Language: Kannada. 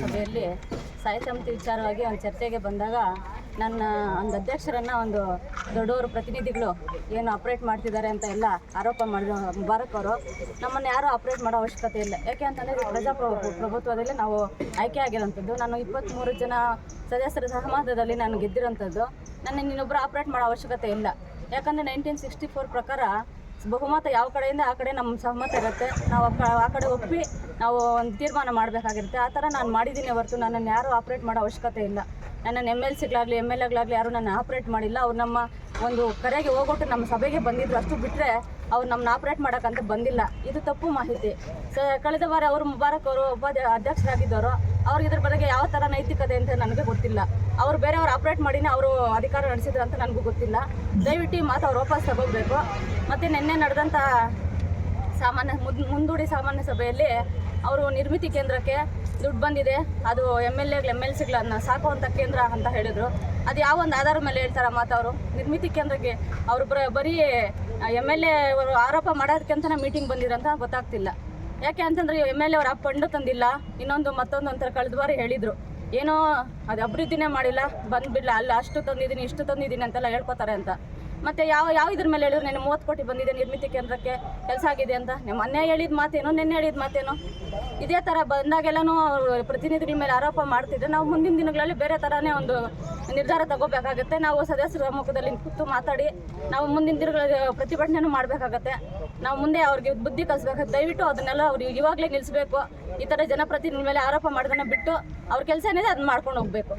ಸಭೆಯಲ್ಲಿ ಸಾಹಿತ್ಯ ಸಮಿತಿ ವಿಚಾರವಾಗಿ ಒಂದು ಚರ್ಚೆಗೆ ಬಂದಾಗ ನನ್ನ ಒಂದು ಅಧ್ಯಕ್ಷರನ್ನ ಒಂದು ದೊಡ್ಡವರು ಪ್ರತಿನಿಧಿಗಳು ಏನು ಆಪ್ರೇಟ್ ಮಾಡ್ತಿದ್ದಾರೆ ಅಂತ ಎಲ್ಲ ಆರೋಪ ಮಾಡಿದ ಮುಬಾರಕ್ ಅವರು. ನಮ್ಮನ್ನು ಯಾರೂ ಆಪ್ರೇಟ್ ಮಾಡೋ ಅವಶ್ಯಕತೆ ಇಲ್ಲ. ಯಾಕೆ ಅಂತಂದರೆ ಪ್ರಜಾಪ್ರ ಪ್ರಭುತ್ವದಲ್ಲಿ ನಾವು ಆಯ್ಕೆ ಆಗಿರೋಂಥದ್ದು. ನಾನು ಇಪ್ಪತ್ತ್ಮೂರು ಜನ ಸದಸ್ಯರ ಸಹಮತದಲ್ಲಿ ನಾನು ಗೆದ್ದಿರೋಂಥದ್ದು. ನನ್ನ ಇನ್ನೊಬ್ಬರು ಆಪ್ರೇಟ್ ಮಾಡೋ ಅವಶ್ಯಕತೆ ಇಲ್ಲ. ಯಾಕಂದರೆ ನೈನ್ಟೀನ್ ಸಿಕ್ಸ್ಟಿ ಫೋರ್ ಪ್ರಕಾರ ಬಹುಮತ ಯಾವ ಕಡೆಯಿಂದ ಆ ಕಡೆ ನಮ್ಮ ಸಹಮತ ಇರುತ್ತೆ. ನಾವು ಆ ಕಡೆ ಒಪ್ಪಿ ನಾವು ಒಂದು ತೀರ್ಮಾನ ಮಾಡಬೇಕಾಗಿರುತ್ತೆ. ಆ ಥರ ನಾನು ಮಾಡಿದ್ದೀನಿ ಹೊರತು ನನ್ನನ್ನು ಯಾರು ಆಪ್ರೇಟ್ ಮಾಡೋ ಅವಶ್ಯಕತೆ ಇಲ್ಲ. ನನ್ನನ್ನು ಎಂ ಎಲ್ ಸಿಗಳಾಗಲಿ, ಎಂ ಎಲ್ ಎಗಳಾಗಲಿ ಯಾರೂ ನನ್ನ ಆಪ್ರೇಟ್ ಮಾಡಿಲ್ಲ. ಅವ್ರು ನಮ್ಮ ಒಂದು ಕರೆಗೆ ಹೋಗ್ಬಿಟ್ಟು ನಮ್ಮ ಸಭೆಗೆ ಬಂದಿದ್ರು. ಅಷ್ಟು ಬಿಟ್ಟರೆ ಅವ್ರು ನಮ್ಮನ್ನ ಆಪ್ರೇಟ್ ಮಾಡೋಕ್ಕಂತ ಬಂದಿಲ್ಲ. ಇದು ತಪ್ಪು ಮಾಹಿತಿ. ಸ, ಕಳೆದ ವಾರ ಅವರು ಮುಬಾರಕ್ ಅವರು ಉಪಾಧ್ಯ, ಅಧ್ಯಕ್ಷರಾಗಿದ್ದವರು. ಅವ್ರಿಗೆ ಇದ್ರ ಬಗ್ಗೆ ಯಾವ ಥರ ನೈತಿಕತೆ ಅಂತ ನನಗೆ ಗೊತ್ತಿಲ್ಲ. ಅವ್ರು ಬೇರೆಯವ್ರು ಆಪ್ರೇಟ್ ಮಾಡಿನೇ ಅವರು ಅಧಿಕಾರ ನಡೆಸಿದ್ರು ಅಂತ ನನಗೂ ಗೊತ್ತಿಲ್ಲ. ದಯವಿಟ್ಟು ಈ ಮಾತು ಅವ್ರು ವಾಪಸ್ ತಗೋಬೇಕು. ಮತ್ತು ನಿನ್ನೆ ನಡೆದಂಥ ಸಾಮಾನ್ಯ ಮುದ್ ಮುಂದೂಡಿ ಸಾಮಾನ್ಯ ಸಭೆಯಲ್ಲಿ ಅವರು ನಿರ್ಮಿತಿ ಕೇಂದ್ರಕ್ಕೆ ದುಡ್ಡು ಬಂದಿದೆ. ಅದು ಎಂ ಎಲ್ ಎಗಳು, ಎಂ ಎಲ್ ಸಿಗಳನ್ನ ಸಾಕುವಂಥ ಕೇಂದ್ರ ಅಂತ ಹೇಳಿದರು. ಅದು ಯಾವ ಒಂದು ಆಧಾರದ ಮೇಲೆ ಹೇಳ್ತಾರೆ ಅವರು? ನಿರ್ಮಿತಿ ಕೇಂದ್ರಕ್ಕೆ ಅವರು ಬರ ಎಂ ಎಲ್ ಎ ಅವರು ಆರೋಪ ಮಾಡೋದಕ್ಕಂತನೇ ಮೀಟಿಂಗ್ ಬಂದಿರಂತ ಗೊತ್ತಾಗ್ತಿಲ್ಲ. ಯಾಕೆ ಅಂತಂದ್ರೆ ಎಂ ಎಲ್ ಎ ಅವ್ರು ಆ ಫಂಡು ತಂದಿಲ್ಲ, ಇನ್ನೊಂದು ಮತ್ತೊಂದು ಅಂತ ಕಳೆದ ಬಾರಿ ಹೇಳಿದರು. ಏನೋ ಅದು ಅಭಿವೃದ್ಧಿನೇ ಮಾಡಿಲ್ಲ, ಬಂದ್ಬಿಡ್ಲ, ಅಲ್ಲ ಅಷ್ಟು ತಂದಿದ್ದೀನಿ, ಇಷ್ಟು ತಂದಿದ್ದೀನಿ ಅಂತೆಲ್ಲ ಹೇಳ್ಕೊತಾರೆ ಅಂತ. ಮತ್ತೆ ಯಾವ ಯಾವ ಇದ್ರ ಮೇಲೆ ಹೇಳಿದ್ರು, ನೆನ್ನೆ ಮೂವತ್ತು ಕೋಟಿ ಬಂದಿದೆ ನಿರ್ಮಿತಿ ಕೇಂದ್ರಕ್ಕೆ, ಕೆಲಸ ಆಗಿದೆ ಅಂತ. ನಿಮ್ಮ ಮೊನ್ನೆ ಹೇಳಿದ ಮಾತೇನು, ನಿನ್ನೆ ಹೇಳಿದ ಮಾತೇನು. ಇದೇ ಥರ ಬಂದಾಗೆಲ್ಲನೂ ಪ್ರತಿನಿಧಿಗಳ ಮೇಲೆ ಆರೋಪ ಮಾಡ್ತಿದ್ರೆ ನಾವು ಮುಂದಿನ ದಿನಗಳಲ್ಲಿ ಬೇರೆ ಥರನೇ ಒಂದು ನಿರ್ಧಾರ ತಗೋಬೇಕಾಗತ್ತೆ. ನಾವು ಸದಸ್ಯರ ಮುಖದಲ್ಲಿ ಕೂತು ಮಾತಾಡಿ, ನಾವು ಮುಂದಿನ ದಿನಗಳಲ್ಲಿ ಪ್ರತಿಭಟನೆ ಮಾಡಬೇಕಾಗತ್ತೆ. ನಾವು ಮುಂದೆ ಅವ್ರಿಗೆ ಬುದ್ಧಿ ಕಲಿಸ್ಬೇಕು. ದಯವಿಟ್ಟು ಅದನ್ನೆಲ್ಲ ಅವ್ರು ಇವಾಗಲೇ ನಿಲ್ಲಿಸಬೇಕು ಈ ಥರ ಜನಪ್ರತಿನಿಧಿ ಮೇಲೆ ಆರೋಪ ಮಾಡೋದನ್ನ ಬಿಟ್ಟು ಅವ್ರ ಕೆಲಸ ಏನಿದೆ ಅದನ್ನ ಮಾಡ್ಕೊಂಡು ಹೋಗಬೇಕು.